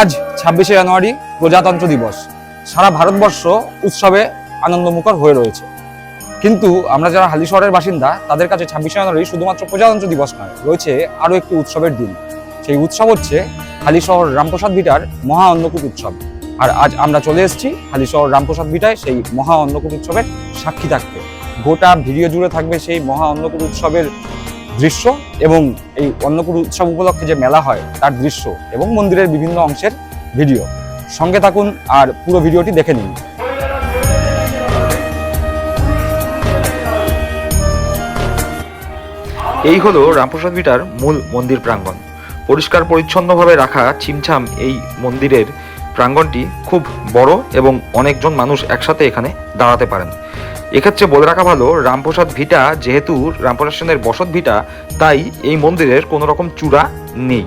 আজ ছাব্বিশে জানুয়ারি প্রজাতন্ত্র দিবস। সারা ভারতবর্ষ উৎসবে আনন্দমুখর হয়ে রয়েছে। কিন্তু আমরা যারা হালি শহরের বাসিন্দা, তাদের কাছে ছাব্বিশে জানুয়ারি শুধুমাত্র প্রজাতন্ত্র দিবস নয়, রয়েছে আরও একটি উৎসবের দিন। সেই উৎসব হচ্ছে হালি শহর রামপ্রসাদ ভিটার মহা অন্নকূট উৎসব। আর আজ আমরা চলে এসেছি হালি শহর রামপ্রসাদ ভিটায় সেই মহা অন্নকূট উৎসবের সাক্ষী থাকতে। গোটা ভিডিও জুড়ে থাকবে সেই মহা অন্নকূট উৎসবের দৃশ্য এবং এই অন্নকূট উৎসব উপলক্ষে যে মেলা হয়, তার দৃশ্য এবং মন্দিরের বিভিন্ন অংশের ভিডিও। সঙ্গে থাকুন আর পুরো ভিডিওটি দেখে নিন। এই হলো রামপ্রসাদ বিটার মূল মন্দির প্রাঙ্গণ। পরিষ্কার পরিচ্ছন্নভাবে রাখা ছিমছাম এই মন্দিরের প্রাঙ্গণটি খুব বড় এবং অনেকজন মানুষ একসাথে এখানে দাঁড়াতে পারেন। এক্ষেত্রে বলে রাখা ভালো, রামপ্রসাদ ভিটা যেহেতু রামপ্রসাদ সেনের বসত ভিটা, তাই এই মন্দিরের কোনো রকম চূড়া নেই।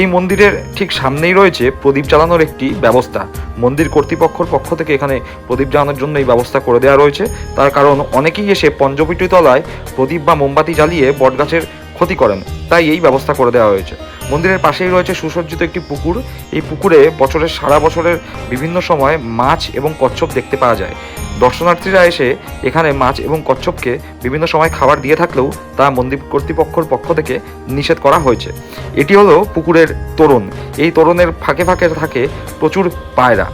এই মন্দিরের ঠিক সামনেই রয়েছে প্রদীপ জ্বালানোর একটি ব্যবস্থা। মন্দির কর্তৃপক্ষের পক্ষ থেকে এখানে প্রদীপ জ্বালানোর জন্য এই ব্যবস্থা করে দেওয়া রয়েছে। তার কারণ অনেকেই এসে পঞ্চপিটি তলায় প্রদীপ বা মোমবাতি জ্বালিয়ে বটগাছের ক্ষতি করেন, তাই এই ব্যবস্থা করে দেওয়া হয়েছে। মন্দিরের পাশেই রয়েছে সুসজ্জিত একটি পুকুর। এই পুকুরে বছরের সারা বছরের বিভিন্ন সময় মাছ এবং কচ্ছপ দেখতে পাওয়া যায়। দর্শনার্থীরা এসে এখানে মাছ এবং কচ্ছপকে বিভিন্ন সময় খাবার দিয়ে থাকলেও তা মন্দির কর্তৃপক্ষের পক্ষ থেকে নিষেধ করা হয়েছে। এটি হলো পুকুরের তোরণ। এই তোরণের ফাঁকে ফাঁকে থাকে প্রচুর পায়রা।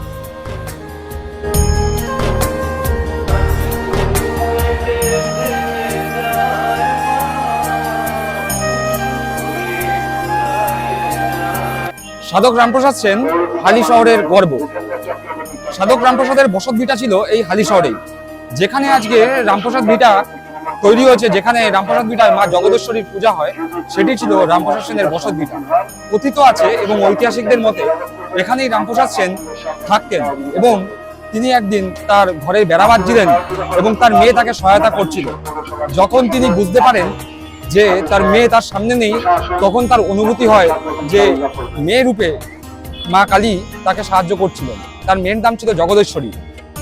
সাধক রামপ্রসাদ সেন হালি শহরের গর্ব। সাধক রামপ্রসাদের বসত ভিটা ছিল এই হালি শহরেই। যেখানে আজকে রামপ্রসাদ ভিটা তৈরি হয়েছে, যেখানে রামপ্রসাদ ভিটায় মা জগদেশ্বরীর পূজা হয়, সেটি ছিল রামপ্রসাদ সেনের বসত ভিটা। কথিত আছে এবং ঐতিহাসিকদের মতে এখানেই রামপ্রসাদ সেন থাকতেন এবং তিনি একদিন তার ঘরে বেড়া বাঁধছিলেন এবং তার মেয়ে তাকে সহায়তা করছিল। যখন তিনি বুঝতে পারেন যে তার মেয়ে তার সামনে নেই, তখন তার অনুভূতি হয় যে মেয়ে রূপে মা কালী তাকে সাহায্য করছিলেন তার মেয়ের নাম ছিল জগদেশ্বরী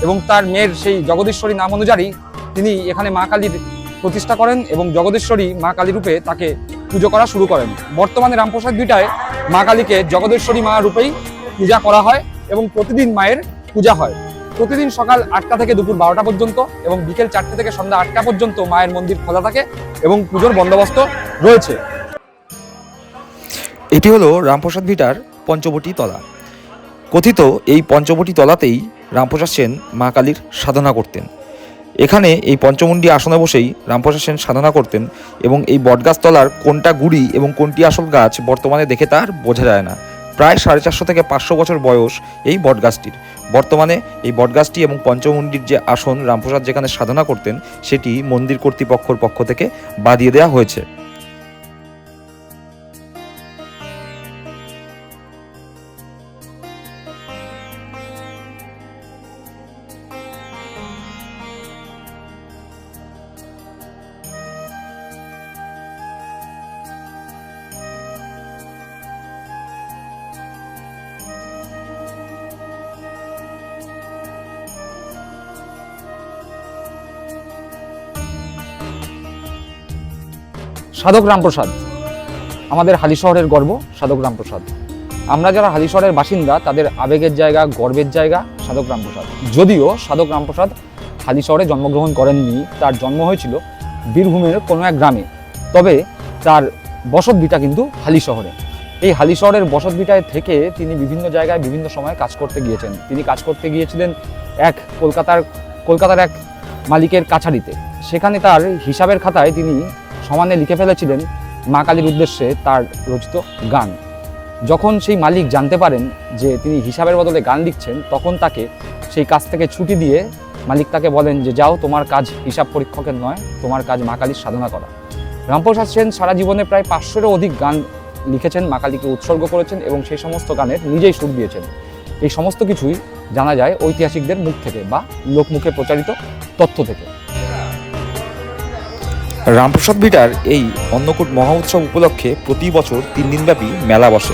এবং তার মেয়ের সেই জগদেশ্বরী নাম অনুযায়ী তিনি এখানে মা কালীর প্রতিষ্ঠা করেন এবং জগদেশ্বরী মা কালী রূপে তাকে পুজো করা শুরু করেন। বর্তমানে রামপ্রসাদ বিটায় মা কালীকে জগদেশ্বরী মা রূপেই পূজা করা হয় এবং প্রতিদিন মায়ের পূজা হয়। প্রতিদিন সকাল আটটা থেকে দুপুর বারোটা পর্যন্ত এবং বিকেল চারটে থেকে সন্ধ্যা আটটা পর্যন্ত মায়ের মন্দির খোলা থাকে এবং পুজোর বন্দোবস্ত রয়েছে। এটি হলো রামপ্রসাদ ভিটার পঞ্চবটি তলা। কথিত এই পঞ্চবটি তলাতেই রামপ্রসাদ সেন মা কালীর সাধনা করতেন। এখানে এই পঞ্চমুণ্ডী আসনে বসেই রামপ্রসাদ সেন সাধনা করতেন এবং এই বটগাছ তলার কোনটা গুড়ি এবং কোনটি আসল গাছ বর্তমানে দেখে তার বোঝা যায় না। প্রায় সাড়ে চারশো থেকে পাঁচশো বছর বয়স এই বটগাছটির। বর্তমানে এই বটগাছটি এবং পঞ্চমুণ্ডির যে আসন রামপ্রসাদ যেখানে সাধনা করতেন, সেটি মন্দির কর্তৃপক্ষর পক্ষ থেকে বাদিয়ে দেওয়া হয়েছে। সাধক রামপ্রসাদ। আমাদের হালি শহরের গর্ব, সাধক রামপ্রসাদ। আমরা যারা হালি শহরের বাসিন্দা, তাদের আবেগের জায়গা, গর্বের জায়গা সাধক রামপ্রসাদ। যদিও সাধক রামপ্রসাদ হালি শহরে জন্মগ্রহণ করেননি, তার জন্ম হয়েছিল বীরভূমের কোনো এক গ্রামে। তবে তার বসত ভিটা কিন্তু হালি শহরে। এই হালি শহরের বসত ভিটায় থেকে তিনি বিভিন্ন জায়গায় বিভিন্ন সময় কাজ করতে গিয়েছেন। তিনি কাজ করতে গিয়েছিলেন এক কলকাতার কলকাতার এক মালিকের কাছারিতে। সেখানে তার হিসাবের খাতায় তিনি সমানে লিখে ফেলেছিলেন মা কালীর উদ্দেশ্যে তার রচিত গান। যখন সেই মালিক জানতে পারেন যে তিনি হিসাবের বদলে গান লিখছেন, তখন তাকে সেই কাজ থেকে ছুটি দিয়ে মালিক তাকে বলেন যে, যাও, তোমার কাজ হিসাব পরীক্ষকের নয়, তোমার কাজ মা কালীর সাধনা করা। রামপ্রসাদ সেন সারা জীবনে প্রায় পাঁচশোরও অধিক গান লিখেছেন, মা কালীকে উৎসর্গ করেছেন এবং সেই সমস্ত গানের নিজেই সুর দিয়েছেন। এই সমস্ত কিছুই জানা যায় ঐতিহাসিকদের মুখ থেকে বা লোকমুখে প্রচারিত তথ্য থেকে। রামপ্রসাদ ভিটার এই অন্নকূট মহা উৎসব উপলক্ষে প্রতি বছর তিন দিনব্যাপী মেলা বসে।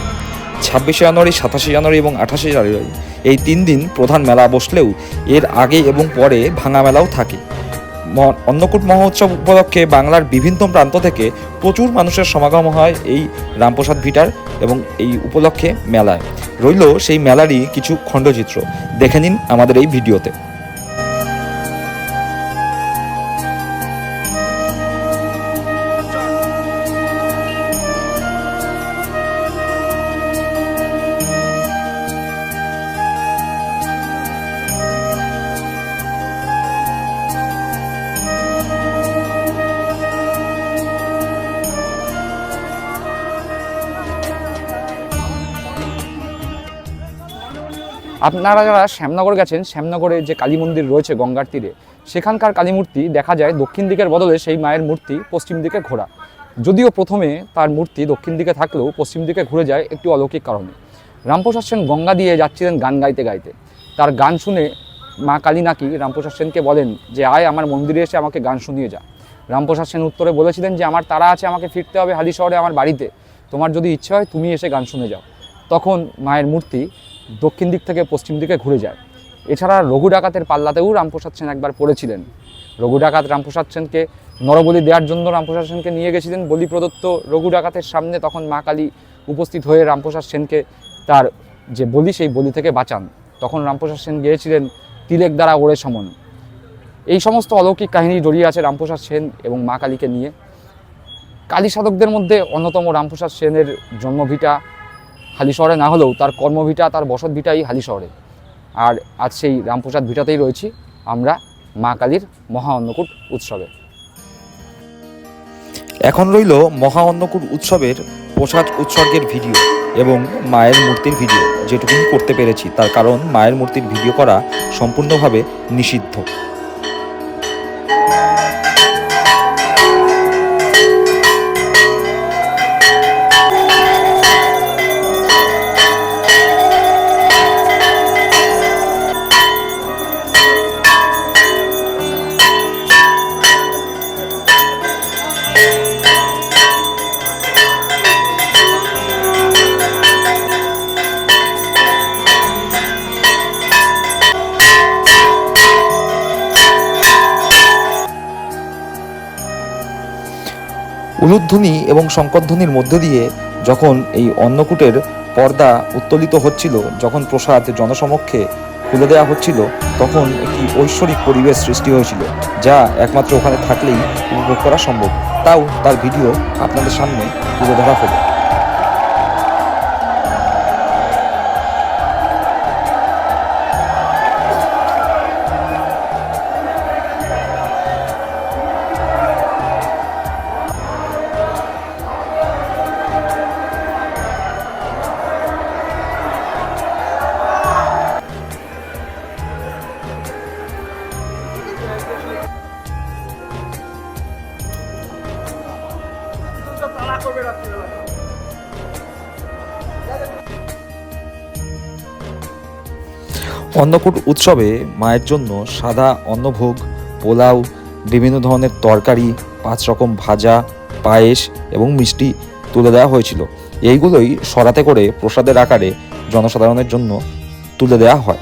ছাব্বিশে জানুয়ারি, সাতাশে জানুয়ারি এবং আঠাশে জানুয়ারি এই তিন দিন প্রধান মেলা বসলেও এর আগে এবং পরে ভাঙা মেলাও থাকে। অন্নকূট মহোৎসব উপলক্ষে বাংলার বিভিন্ন প্রান্ত থেকে প্রচুর মানুষের সমাগম হয় এই রামপ্রসাদ ভিটার এবং এই উপলক্ষে মেলায়। রইল সেই মেলারই কিছু খণ্ডচিত্র। দেখে নিন আমাদের এই ভিডিওতে। আপনারা যারা শ্যামনগর গেছেন, শ্যামনগরে যে কালী মন্দির রয়েছে গঙ্গার তীরে, সেখানকার কালী মূর্তি দেখা যায় দক্ষিণ দিকের বদলে সেই মায়ের মূর্তি পশ্চিম দিকে ঘোরা। যদিও প্রথমে তার মূর্তি দক্ষিণ দিকে থাকলেও পশ্চিম দিকে ঘুরে যায় একটি অলৌকিক কারণে। রামপ্রসাদ সেন গঙ্গা দিয়ে যাচ্ছিলেন গান গাইতে গাইতে। তার গান শুনে মা কালী নাকি রামপ্রসাদ সেনকে বলেন যে, আয় আমার মন্দিরে এসে আমাকে গান শুনিয়ে যা। রামপ্রসাদ সেন উত্তরে বলেছিলেন যে, আমার তারা আছে, আমাকে ফিরতে হবে হালি শহরে আমার বাড়িতে। তোমার যদি ইচ্ছে হয় তুমি এসে গান শুনে যাও। তখন মায়ের মূর্তি দক্ষিণ দিক থেকে পশ্চিম দিকে ঘুরে যায়। এছাড়া রঘু ডাকাতের পাল্লাতেও রামপ্রসাদ সেন একবার পড়েছিলেন। রঘু ডাকাত রামপ্রসাদ সেনকে নরবলি দেওয়ার জন্য রামপ্রসাদ সেনকে নিয়ে গেছিলেন। বলি প্রদত্ত রঘু ডাকাতের সামনে তখন মা কালী উপস্থিত হয়ে রামপ্রসাদ সেনকে তার যে বলি, সেই বলি থেকে বাঁচান। তখন রামপ্রসাদ সেন গিয়েছিলেন তিলেক দ্বারা ওড়ে সমন। এই সমস্ত অলৌকিক কাহিনী জড়িয়ে আছে রামপ্রসাদ সেন এবং মা কালীকে নিয়ে। কালী সাধকদের মধ্যে অন্যতম রামপ্রসাদ সেনের জন্মভিটা হালিশহরে না হলেও তার কর্মভিটা তার বসত ভিটাই হালিশহরে আর আজ সেই রামপ্রসাদ ভিটাতেই রয়েছি আমরা মা কালীর মহা অন্নকূট উৎসবে। এখন রইল মহা অন্নকূট উৎসবের প্রসাদ উৎসর্গের ভিডিও এবং মায়ের মূর্তির ভিডিও। যেটুকুনি করতে পেরেছি, তার কারণ মায়ের মূর্তির ভিডিও করা সম্পূর্ণভাবে নিষিদ্ধ। উলুধ্বনি এবং শঙ্করধ্বনির মধ্যে দিয়ে যখন এই অন্নকূটের পর্দা উত্তোলিত হচ্ছিল, যখন প্রসাদ জনসমক্ষে খুলে দেওয়া হচ্ছিল, তখন একটি ঐশ্বরিক পরিবেশ সৃষ্টি হয়েছিল, যা একমাত্র ওখানে থাকলেই উপভোগ করা সম্ভব। তাও তার ভিডিও আপনাদের সামনে তুলে ধরা হলো। অন্নকূট উৎসবে মায়ের জন্য সাদা অন্নভোগ, পোলাও, বিভিন্ন ধরনের তরকারি, পাঁচ রকম ভাজা, পায়েস এবং মিষ্টি তুলে দেওয়া হয়েছিল। এইগুলোই সরাতে করে প্রসাদের আকারে জনসাধারণের জন্য তুলে দেওয়া হয়।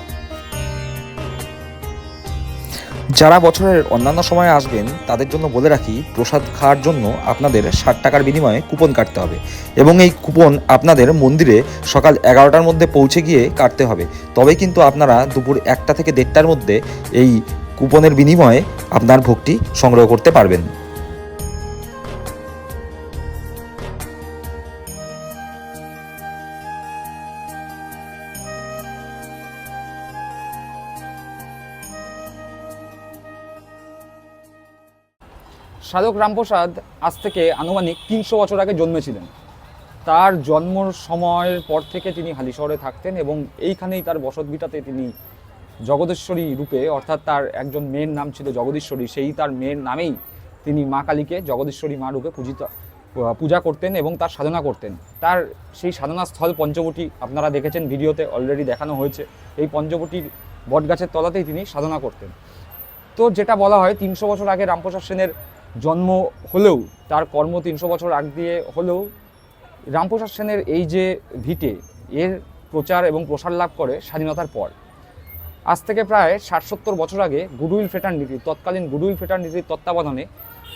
যারা বছরের অন্যান্য সময়ে আসবেন, তাদের জন্য বলে রাখি, প্রসাদ খাওয়ার জন্য আপনাদের ষাট টাকার বিনিময়ে কুপন কাটতে হবে এবং এই কুপন আপনাদের মন্দিরে সকাল এগারোটার মধ্যে পৌঁছে গিয়ে কাটতে হবে। তবে কিন্তু আপনারা দুপুর একটা থেকে দেড়টার মধ্যে এই কুপনের বিনিময়ে আপনার ভোগটি সংগ্রহ করতে পারবেন। সাধক রামপ্রসাদ আজ থেকে আনুমানিক তিনশো বছর আগে জন্মেছিলেন। তার জন্মর সময়ের পর থেকে তিনি হালিশহরে থাকতেন এবং এইখানেই তার বসতভিটাতে তিনি জগদেশ্বরী রূপে, অর্থাৎ তার একজন মেয়ের নাম ছিল জগদীশ্বরী, সেই তার মেয়ের নামেই তিনি মা কালীকে জগদীশ্বরী মা রূপে পূজিত পূজা করতেন এবং তার সাধনা করতেন। তার সেই সাধনা স্থল পঞ্চবটি আপনারা দেখেছেন ভিডিওতে অলরেডি দেখানো হয়েছে। এই পঞ্চবটির বটগাছের তলাতেই তিনি সাধনা করতেন। তো যেটা বলা হয়, তিনশো বছর আগে রামপ্রসাদ সেনের জন্ম হলেও, তার কর্ম তিনশো বছর আগ দিয়ে হলেও, রামপ্রসাদ সেনের এই যে ভিটে, এর প্রচার এবং প্রসার লাভ করে স্বাধীনতার পর। আজ থেকে প্রায় ষাট সত্তর বছর আগে গুডউইল ফ্রেটার্নিটি তৎকালীন গুডউইল ফ্রেটার্নিটির তত্ত্বাবধানে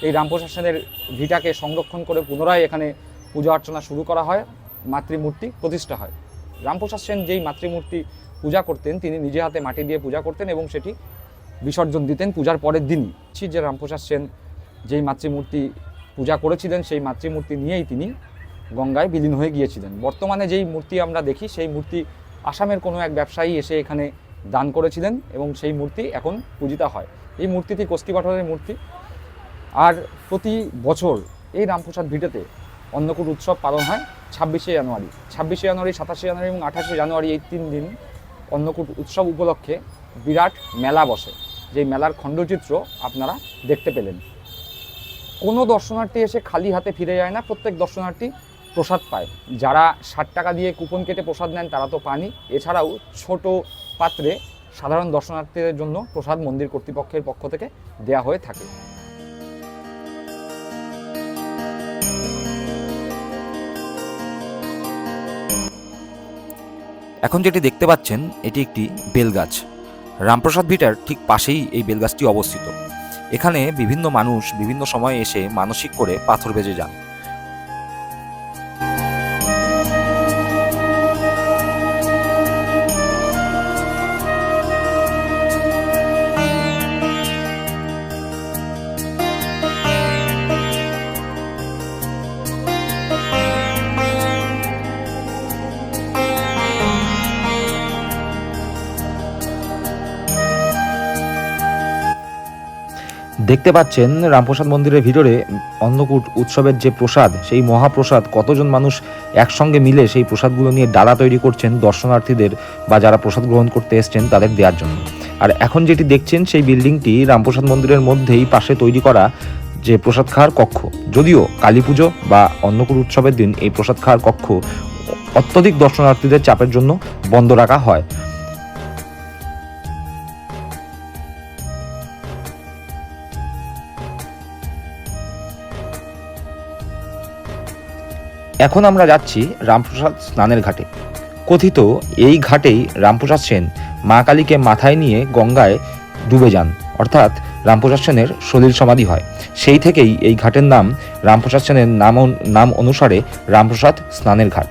এই রামপ্রসাদ সেনের ভিটাকে সংরক্ষণ করে পুনরায় এখানে পূজা অর্চনা শুরু করা হয়, মাতৃমূর্তি প্রতিষ্ঠা হয়। রামপ্রসাদ সেন যেই মাতৃমূর্তি পূজা করতেন, তিনি নিজে হাতে মাটি দিয়ে পূজা করতেন এবং সেটি বিসর্জন দিতেন পূজার পরের দিনই। যে রামপ্রসাদ সেন যেই মাতৃমূর্তি পূজা করেছিলেন, সেই মাতৃমূর্তি নিয়েই তিনি গঙ্গায় বিলীন হয়ে গিয়েছিলেন। বর্তমানে যেই মূর্তি আমরা দেখি, সেই মূর্তি আসামের কোনো এক ব্যবসায়ী এসে এখানে দান করেছিলেন এবং সেই মূর্তি এখন পূজিতা হয়। এই মূর্তিটি কোষ্ঠী পাথরের মূর্তি। আর প্রতি বছর এই রামপ্রসাদ ভিটেতে অন্নকূট উৎসব পালন হয় ছাব্বিশে জানুয়ারি। ছাব্বিশে জানুয়ারি, সাতাশে জানুয়ারি এবং আঠাশে জানুয়ারি এই তিন দিন অন্নকূট উৎসব উপলক্ষে বিরাট মেলা বসে। যেই মেলার খণ্ডচিত্র আপনারা দেখতে পেলেন। কোনো দর্শনার্থী এসে খালি হাতে ফিরে যায় না, প্রত্যেক দর্শনার্থী প্রসাদ পায়। যারা ষাট টাকা দিয়ে কুপন কেটে প্রসাদ নেন, তারা তো পানি এছাড়াও ছোট পাত্রে সাধারণ দর্শনার্থীদের জন্য প্রসাদ মন্দির কর্তৃপক্ষের পক্ষ থেকে দেয়া হয়ে থাকে। এখন যেটি দেখতে পাচ্ছেন, এটি একটি বেলগাছ। রামপ্রসাদ ভিটার ঠিক পাশেই এই বেলগাছটি অবস্থিত। এখানে বিভিন্ন মানুষ বিভিন্ন সময়ে এসে মানসিক করে পাথর বেজে যান। দেখতে পাচ্ছেন রামপ্রসাদ মন্দিরের ভিতরে অন্নকূট উৎসবের যে প্রসাদ, সেই মহাপ্রসাদ, কতজন মানুষ একসঙ্গে মিলে সেই প্রসাদগুলো নিয়ে ডালা তৈরি করছেন দর্শনার্থীদের বা যারা প্রসাদ গ্রহণ করতে এসছেন তাদের দেওয়ার জন্য। আর এখন যেটি দেখছেন, সেই বিল্ডিংটি রামপ্রসাদ মন্দিরের মধ্যেই পাশে তৈরি করা যে প্রসাদ খাওয়ার কক্ষ। যদিও কালী পুজো বা অন্নকূট উৎসবের দিন এই প্রসাদ খাওয়ার কক্ষ অত্যধিক দর্শনার্থীদের চাপের জন্য বন্ধ রাখা হয়। এখন আমরা যাচ্ছি রামপ্রসাদ স্নানের ঘাটে। কথিত এই ঘাটেই রামপ্রসাদ সেন মা কালীকে মাথায় নিয়ে গঙ্গায় ডুবে যান। অর্থাৎ রামপ্রসাদ সেনের সলিল সমাধি হয়। সেই থেকেই এই ঘাটের নাম রামপ্রসাদ সেনের নাম নাম অনুসারে রামপ্রসাদ স্নানের ঘাট।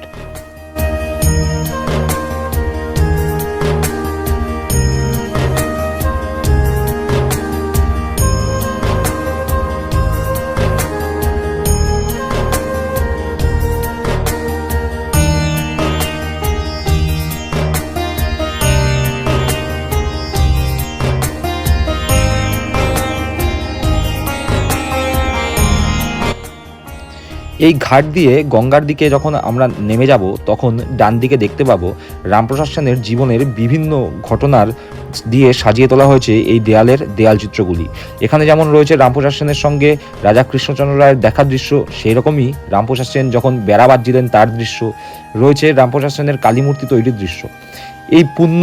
এই ঘাট দিয়ে গঙ্গার দিকে যখন আমরা নেমে যাব, তখন ডান দিকে দেখতে পাবো রামপ্রসাদ সেনের জীবনের বিভিন্ন ঘটনার দিয়ে সাজিয়ে তোলা হয়েছে এই দেয়ালের দেয়াল চিত্রগুলি। এখানে যেমন রয়েছে রামপ্রসাদ সেনের সঙ্গে রাজা কৃষ্ণচন্দ্র রায়ের দেখার দৃশ্য সেই রকমই রামপ্রসাদ সেন যখন বেড়া বাঁধছিলেন তার দৃশ্য, রয়েছে রামপ্রসাদ সেনের কালীমূর্তি তৈরির দৃশ্য। এই পুণ্য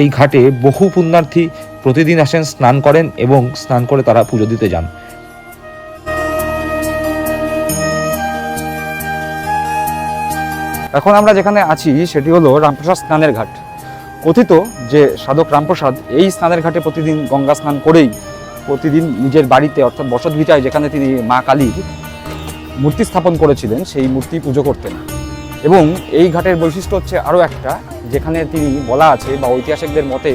এই ঘাটে বহু পুণ্যার্থী প্রতিদিন আসেন, স্নান করেন এবং স্নান করে তারা পুজো দিতে যান। এখন আমরা যেখানে আছি, সেটি হলো রামপ্রসাদ স্নানের ঘাট। কথিত যে সাধক রামপ্রসাদ এই স্নানের ঘাটে প্রতিদিন গঙ্গা স্নান করেই প্রতিদিন নিজের বাড়িতে, অর্থাৎ বসত ভিটায় যেখানে তিনি মা কালীর মূর্তি স্থাপন করেছিলেন, সেই মূর্তি পুজো করতেন। এবং এই ঘাটের বৈশিষ্ট্য হচ্ছে আরও একটা, যেখানে তিনি বলা আছে বা ঐতিহাসিকদের মতে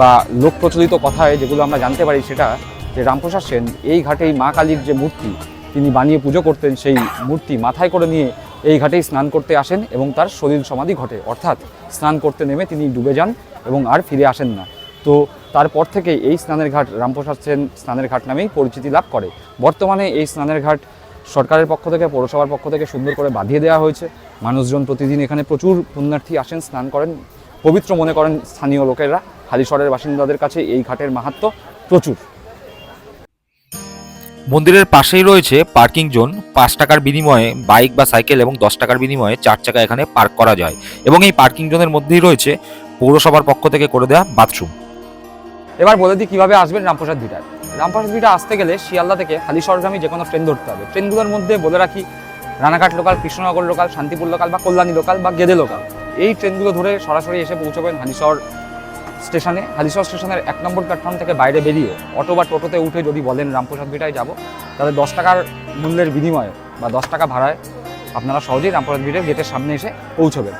বা লোক প্রচলিত কথায় যেগুলো আমরা জানতে পারি, সেটা যে রামপ্রসাদ সেন এই ঘাটেই মা কালীর যে মূর্তি, তিনি বানিয়ে পুজো করতেন, সেই মূর্তি মাথায় করে নিয়ে এই ঘাটেই স্নান করতে আসেন এবং তার সলিল সমাধি ঘটে। অর্থাৎ স্নান করতে নেমে তিনি ডুবে যান এবং আর ফিরে আসেন না। তো তারপর থেকে এই স্নানের ঘাট রামপ্রসাদ সেন স্নানের ঘাট নামেই পরিচিতি লাভ করে। বর্তমানে এই স্নানের ঘাট সরকারের পক্ষ থেকে, পৌরসভার পক্ষ থেকে সুন্দর করে বাঁধিয়ে দেওয়া হয়েছে। মানুষজন প্রতিদিন এখানে প্রচুর পুণ্যার্থী আসেন, স্নান করেন। পবিত্র মনে করেন স্থানীয় লোকেরা। হালিশহরের বাসিন্দাদের কাছে এই ঘাটের মাহাত্ম্য প্রচুর। মন্দিরের পাশেই রয়েছে পার্কিং জোন। পাঁচ টাকার বিনিময়ে বাইক বা সাইকেল এবং দশ টাকার বিনিময়ে চার চাকা এখানে পার্ক করা যায়। এবং এই পার্কিং জোনের মধ্যেই রয়েছে পৌরসভার পক্ষ থেকে করে দেওয়া বাথরুম। এবার বলে দিই কীভাবে আসবেন রামপ্রসাদ ভিটায় রামপ্রসাদ ভিটা আসতে গেলে শিয়ালদা থেকে হালিশহরগামী যে কোনো ট্রেন ধরতে হবে। ট্রেনগুলোর মধ্যে বলে রাখি Ranaghat local Krishnanagar local Shantipur local বা কল্যাণী লোকাল বা গেদে লোকাল এই ট্রেনগুলো ধরে সরাসরি এসে পৌঁছবেন হালিশহর স্টেশনে হালিশহর স্টেশনের এক নম্বর প্ল্যাটফর্ম থেকে বাইরে বেরিয়ে অটো বা টোটোতে উঠে যদি বলেন রামপ্রসাদ ভিটায় যাব, তাহলে দশ টাকার মূল্যের বিনিময়ে বা দশ টাকা ভাড়ায় আপনারা সহজেই রামপ্রসাদ ভিটের গেটের সামনে এসে পৌঁছবেন।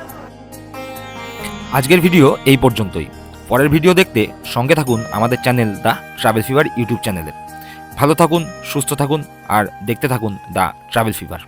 আজকের ভিডিও এই পর্যন্তই। পরের ভিডিও দেখতে সঙ্গে থাকুন আমাদের channel the travel fever YouTube চ্যানেলে। ভালো থাকুন, সুস্থ থাকুন, আর দেখতে থাকুন দ্য ট্রাভেল ফিভার।